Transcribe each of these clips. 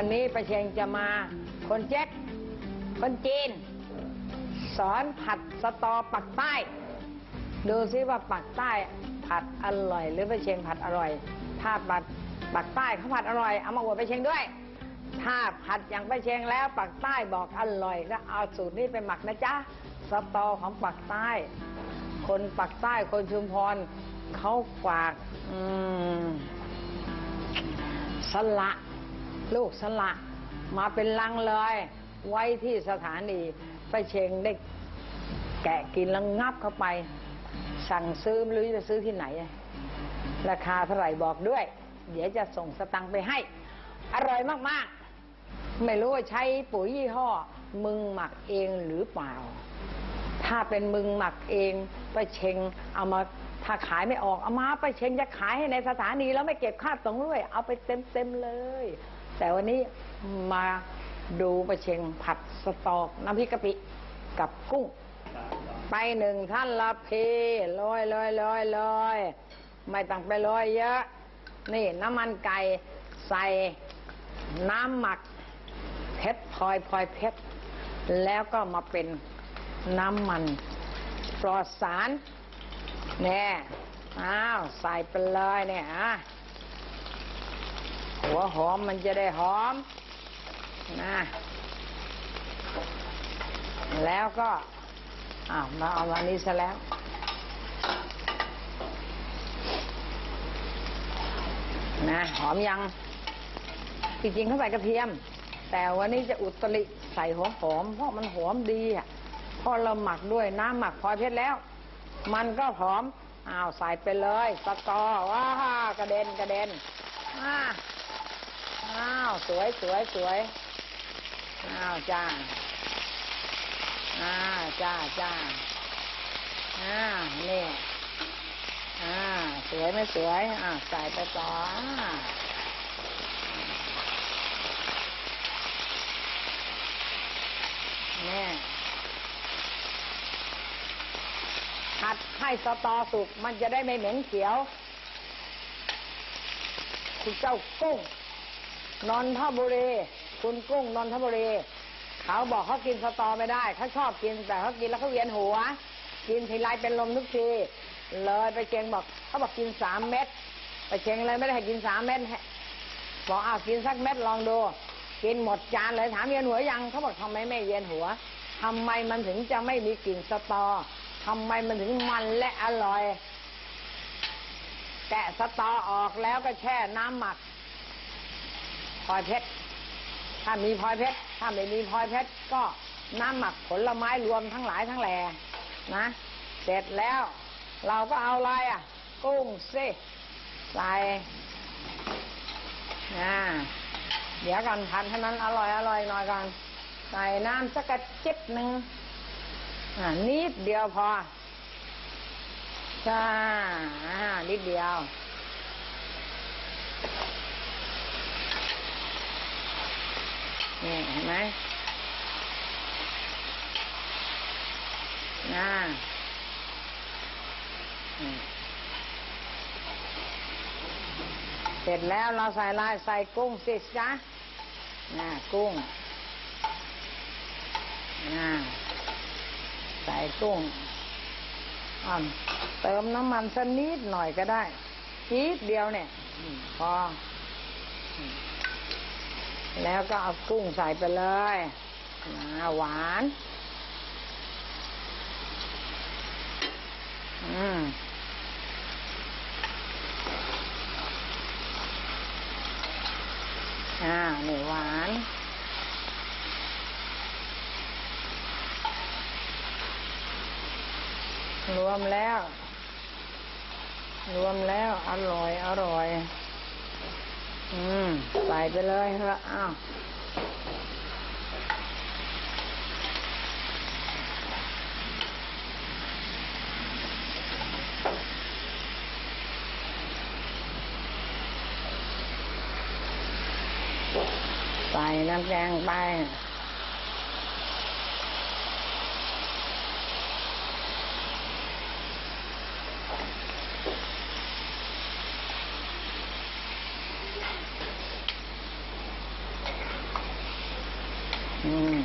วันนี้ประเชงจะมาคนเจ๊กคนจีน สอนผัดสตอปักใต้ ดูซิว่าปักใต้ผัดอร่อย หรือประเชงผัดอร่อย ถ้าปัดปักใต้เขาผัดอร่อยเอามาอวดประเชงด้วย ถ้าผัดอย่างประเชงแล้วปักใต้บอกอร่อยก็เอาสูตรนี้ไปหมักนะจ๊ะสตอของปักใต้ คนปักใต้คนชุมพรเขาฝากอืมสละ ลูกสละมาเป็นลังเลย ไว้ที่สถานีไปเชงได้แกะกินแล้วงับเข้าไป สั่งซื้อไม่รู้จะซื้อที่ไหน ราคาเท่าไหร่บอกด้วย เดี๋ยวจะส่งสตังค์ไปให้ อร่อยมากๆ ไม่รู้ว่าใช้ปุ๋ยยี่ห้อ มึงหมักเองหรือเปล่า ถ้าเป็นมึงหมักเองไปเชงเอามาถ้าขายไม่ออกเอามาไปเชงจะขายให้ในสถานีแล้วไม่เก็บค่าส่งด้วย เอาไปเต็มเต็มๆเลย แต่วันนี้มาดูไปเชงผัดสตอกน้ำพริกกะปิกับกุ้ง ไปหนึ่งท่านละเพลอยลอยลอยลอยไม่ต้องไปลอยเยอะ นี่น้ำมันไก่ใส่น้ำหมักเพชรพลอยพลอยเพชรแล้วก็มาเป็นน้ำมันปลอดสารแน่อ้าว ใส่ไปเลยเนี่ยอะ หัวหอมมันจะได้หอมนะแล้วก็อ้าวมาเอาวันนี้ซะแล้ว นะหอมยังจริงๆเขาใส่กระเทียม แต่วันนี้จะอุตริใส่หัวหอมเพราะมันหอมดีอะเพราะเราหมักด้วยน้ำหมักพลอยเพชรแล้ว มันก็หอมอ้าวใส่ไปเลย สตอว้ากระเด็นกระเด็นอ้า อ้าว สวยสวยสวยอ้าวจ้าอ้าวจ้าจ้าอ้าวนี่อ่า สวยไม่สวย อ่าใส่ไปต่ออ่านี่ผัดให้สตอสุก มันจะได้ไม่เหม็นเขียว คุณเจ้ากุ้ง นนทบุรีคุณกุ้งนนทบุรีเขาบอกเขากินสตอไม่ได้เขาชอบกินแต่เขากินแล้วเขาเวียนหัว กินทีไรเป็นลมทุกทีเลยไปเจงบอกเขาบอกกินสามเม็ดไปเจงเลยไม่ได้ให้กินสามเม็ดห้บอกอ้าวกินสักเม็ดลองดู กินหมดจานเลยถามเวียนหัวยังเขาบอกทำไมไม่เวียนหัวทำไมมันถึงจะไม่มีกลิ่นสตอทำไมมันถึงมันและอร่อยแกะสตอออกแล้วก็แช่น้ำหมัก ลอยเพชร ถ้ามีพลอยเพชร ถ้าไม่มีพลอยเพชร ก็น้ำหมักผลไม้รวมทั้งหลายทั้งแหล่นะ เสร็จแล้ว เราก็เอาอะไรอะ กุ้งสิใส่นะเดี๋ยวก่อนพันเท่านั้นอร่อยอร่อยหน่อยก่อน ใส่น้ำสักกระจิบหนึ่งอ่านิดเดียวพอจ้าอ่านิดเดียว นี่เห็นไหมน่าเสร็จแล้วเราใส่ลายใส่กุ้งสิจ้ะน่ากุ้งน่าใส่กุ้งอ่อนเติมน้ำมันสักนิดหน่อยก็ได้นิดเดียวเนี่ย พอ แล้วก็เอากุ้งใส่ไปเลยนะหวาน อืมอ่านี่หวานรวมแล้ว รวมแล้ว อร่อย อร่อย อืมใส่ไปเลยเถอะอ้าวใส่น้ำแดงไป น อืม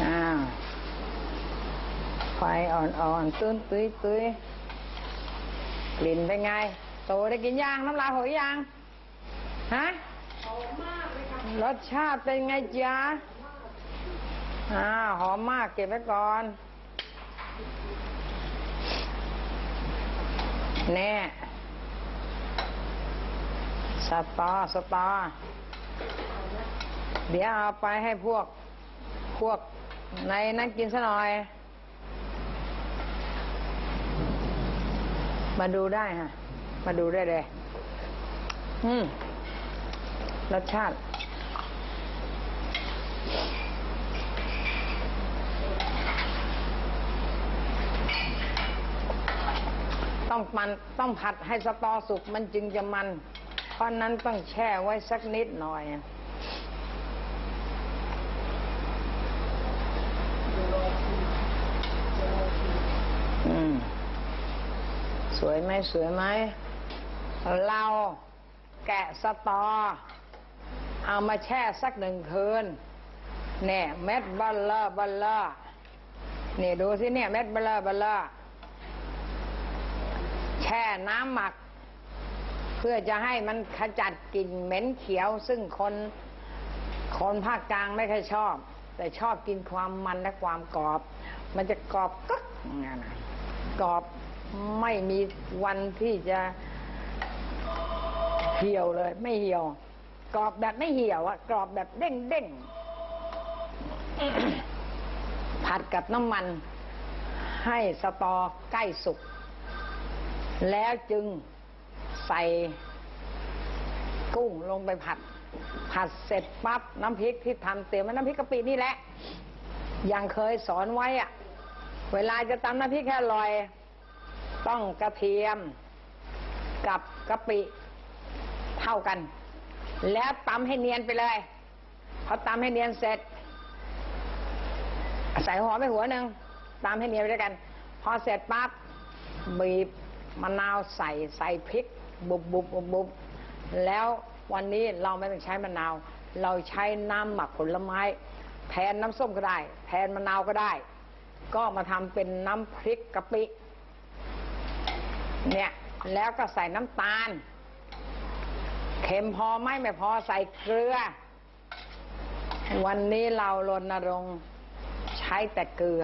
อ้าว ไฟอ่อนๆ ตื้นตุ้ยตุ้ยกลิ่นเป็นไง โตได้กินยางน้ำลายหอยยาง ฮะรสชาติเป็นไงจ๊ะอ่าหอมมากเก็บไว้ก่อน แน่สตอสตอเดี๋ยวเอาไปให้พวกพวกในนั้นกินซะหน่อย มาดูได้ฮะมาดูได้เลย อืม รสชาติ ต้องมันต้องผัดให้สตอสุกมันจึงจะมัน เพราะนั้นต้องแช่ไว้สักนิดหน่อย อืม สวยไหมสวยไหมเราแกะสตอ เอามาแช่สักหนึ่งคืนเนี่ยเม็ดบัลเลอร์บัลเลอร์นี่ดูสิเนี่ยเม็ดบัลเลอร์บัลเลอร์แช่น้ำหมัก เพื่อจะให้มันขจัดกลิ่นเหม็นเขียว ซึ่งคนคนภาคกลางไม่ค่อยชอบ แต่ชอบกินความมันและความกรอบ มันจะกรอบกึกนั่นะกรอบ ไม่มีวันที่จะเหี่ยวเลย ไม่เหี่ยว กรอบแบบไม่เหี่ยวอะกรอบแบบเด้งเด้งผัดกับน้ำมัน ให้สตอใกล้สุก แล้วจึงใส่กุ้งลงไปผัด ผัดเสร็จปั๊บน้ำพริกที่ทำเตรียมไว้น้ำพริกกะปินี่แหละยังเคยสอนไว้อะเวลาจะตำน้ำพริกให้อร่อย ต้องกระเทียมกับกะปิเท่ากัน แล้วตำให้เนียนไปเลยพอตำให้เนียนเสร็จใส่หอมไปหัวหนึ่งตำให้เนียนไปด้วยกัน พอเสร็จปั๊บบีบมะนาวใส่ใส่พริก บุบบุบบุบบุบแล้ววันนี้เราไม่ต้องใช้มะนาว เราใช้น้ำหมักผลไม้ แทนน้ำส้มก็ได้ แทนมะนาวก็ได้ ก็มาทำเป็นน้ำพริกกะปิ เนี่ยแล้วก็ใส่น้ำตาล เค็มพอไหมไม่พอใส่เกลือ วันนี้เรารณรงค์ใช้แต่เกลือ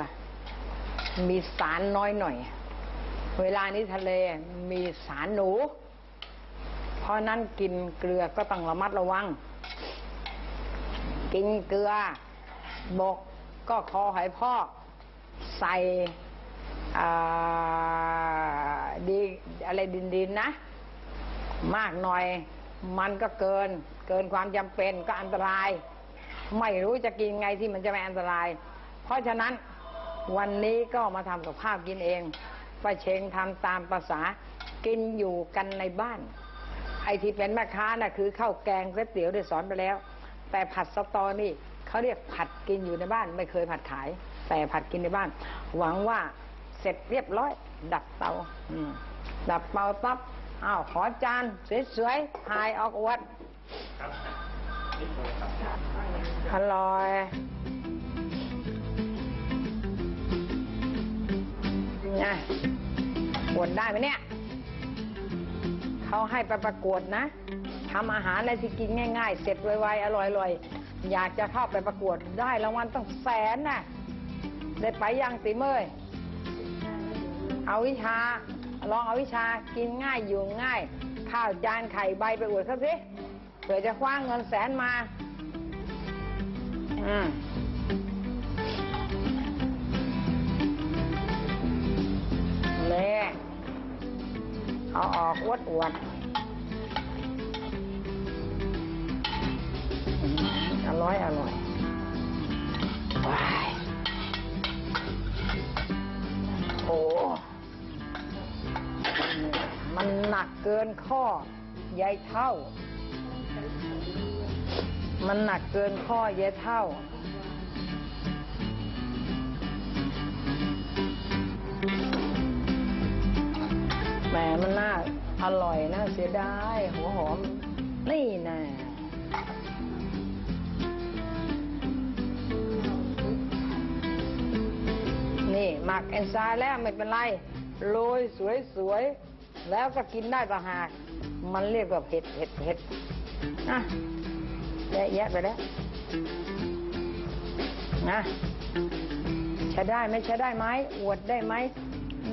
มีสารน้อยหน่อย เวลานี้ทะเลมีสารหนู เพราะนั้นกินเกลือก็ต้องระมัดระวัง กินเกลือบกก็คอหอยพอกใส่ ดีอะไรดินๆนะ มากหน่อยมันก็เกิน เกินความจำเป็นก็อันตราย ไม่รู้จะกินไงที่มันจะไม่อันตราย เพราะฉะนั้นวันนี้ก็มาทำกับข้าวกินเองป้าเชงทำตามภาษากินอยู่กันในบ้าน ไอที่เป็นแม่ค้าน่ะคือข้าวแกงก๋วยเตี๋ยวได้สอนไปแล้ว แต่ผัดสตอนี่เขาเรียกผัดกินอยู่ในบ้าน ไม่เคยผัดขาย แต่ผัดกินในบ้าน หวังว่า เสร็จเรียบร้อย ดับเตาดับเตาปั๊บอ้าวขอจานสวยๆถ่ายออกอวดอร่อยไงบวดได้ไหมเนี่ย เขาให้ไปประกวดนะทำอาหารอะไรที่กินง่าย ๆ เสร็จไวๆอร่อยๆ อยากจะเข้าไปประกวดได้รางวัลต้องแสนน่ะ ได้ไปยังติเมย เอาวิชา ลองเอาวิชากินง่ายอยู่ง่าย ข้าวจานไข่ใบไปอวดเขาสิเผื่อจะคว้าเงินแสนมา อืมเล่เอาออกอวดอวดอืมอร่อยอร่อยว้ายโอ้ มันหนักเกินข้อยายเท่า มันหนักเกินข้อยายเท่า แหมมันน่าอร่อยน่าเสียดายหัวหอม นี่แน่นี่หมักแอนไซม์แล้วไม่เป็นไร โรยสวยๆ แล้วก็กินได้ประหาก มันเรียกว่าเผ็ดเผ็ดเผ็ดอะแยะแยะไปแล้วนะใช้ได้ไหมใช้ได้ไหมอวดได้ไหม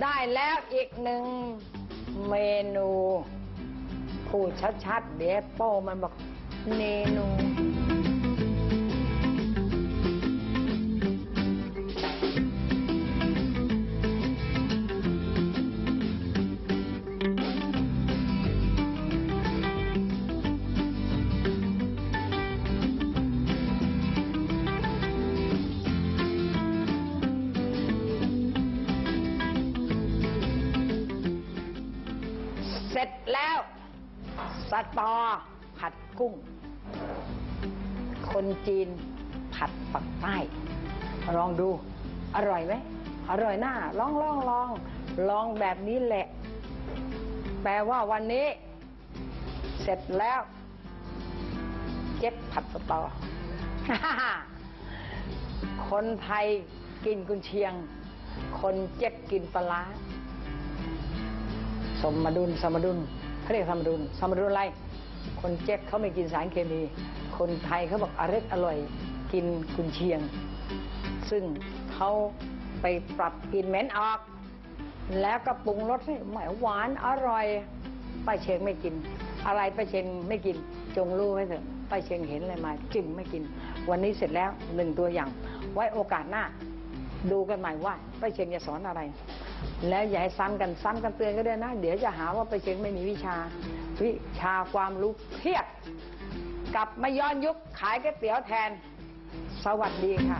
ได้แล้วอีกหนึ่งเมนูพูดชัดๆ เดี๋ยวโป้มันบอกเมนู สตอผัดกุ้ง คนจีนผัดปักใต้ ลองดู อร่อยไหมอร่อยหน้าลองลองลองลองแบบนี้แหละ แปลว่าวันนี้ เสร็จแล้ว เจ็บผัดสตอ คนไทยกินกุนเชียง คนเจ็บกินปลาร้าสมดุลสมดุล เขาเรียกสมดุลสมดุลอะไร คนเจ๊กเขาไม่กินสารเคมี คนไทยเขาบอกอร่อยอร่อยกินกุนเชียง ซึ่งเขาไปปรับกลินเหม็นออก แล้วก็ปรุงรสให้หมายหวานอร่อยป้าเชงไม่กิน อะไรป้าเชงไม่กินจงรู้ไว้เถอะป้าเชงเห็นอะไรมาจึงไม่กิน วันนี้เสร็จแล้วหนึ่งตัวอย่าง ไว้โอกาสหน้า ดูกันใหม่ว่าป้าเชงจะสอนอะไร แล้วอย่าให้ซ้ำกันซ้ำกันเตือนก็ได้นะ เดี๋ยวจะหาว่าป้าเชงไม่มีวิชา วิชาความรู้เพียบกลับมาย้อนยุคขายก๋วยเตี๋ยวแทน สวัสดีค่ะ